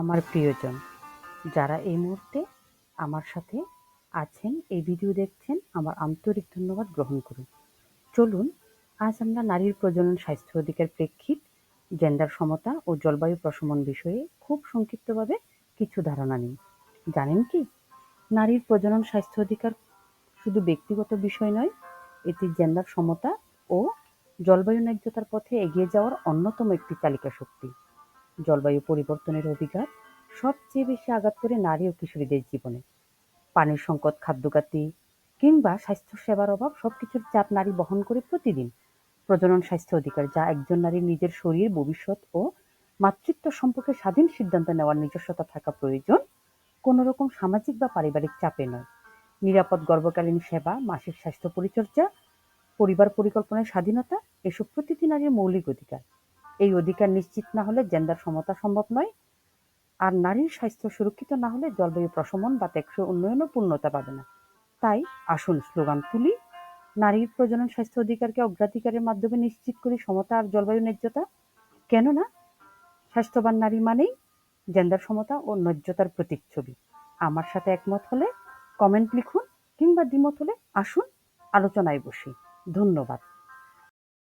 আমার প্রিয়জন। যারা এই মুহূর্তে আমার সাথে আছেন, এই ভিডিও দেখছেন, আমার আন্তরিক ধন্যবাদ গ্রহণ করুন। চলুন, আজ আমরা নারীর প্রজনন স্বাস্থ্য অধিকার প্রেক্ষিত জেন্ডার সমতা ও জলবায়ু প্রশমন বিষয়ে খুব সংক্ষিপ্তভাবে কিছু ধারণা নিই। জানেন কি? নারীর প্রজনন স্বাস্থ্য অধিকার শুধু ব্যক্তিগত বিষয় নয়, এটি জেন্ডার সমতা ও জলবায়ু ন্যায্যতার পথে এগিয়ে যাওয়ার অন্যতম একটি চালিকা শক্তি জলবায়ু পরিবর্তনের অধিকার সবচেয়ে বেশি আঘাত করে নারী ও কিশোরীদের জীবনে। পানির সংকট খাদ্যঘাতি কিংবা স্বাস্থ্যসেবার অভাব সবকিছুর চাপ নারী বহন করে প্রতিদিন। প্রজনন স্বাস্থ্য অধিকার যা একজন নারীর নিজের শরীর, ভবিষ্যৎ ও মাতৃত্ব সম্পর্কে স্বাধীন সিদ্ধান্ত নেওয়ার নিজস্বতা থাকা প্রয়োজন কোনো রকম সামাজিক বা পারিবারিক চাপে নয়। নিরাপদ গর্ভকালীন সেবা, মাসিক স্বাস্থ্য পরিচর্যা, পরিবার পরিকল্পনার স্বাধীনতা, এসব প্রতিটি নারীর মৌলিক অধিকার। এই অধিকার নিশ্চিত না হলে জেন্ডার সমতা সম্ভব নয়। আর নারীর স্বাস্থ্য সুরক্ষিত না হলে জলবায়ু প্রশমন বা টেকসই উন্নয়নও পূর্ণতা পাবে না। তাই আসুন স্লোগান তুলি, নারীর প্রজনন স্বাস্থ্য অধিকারকে অগ্রাধিকারের মাধ্যমে নিশ্চিত করি সমতা আর জলবায়ু ন্যায্যতা। কেননা, স্বাস্থ্যবান নারী মানেই জেন্ডার সমতা ও ন্যায্যতার প্রতীকছবি আমার সাথে একমত হলে কমেন্ট লিখুন কিংবা দ্বিমত হলে আসুন আলোচনায় বসি। ধন্যবাদ।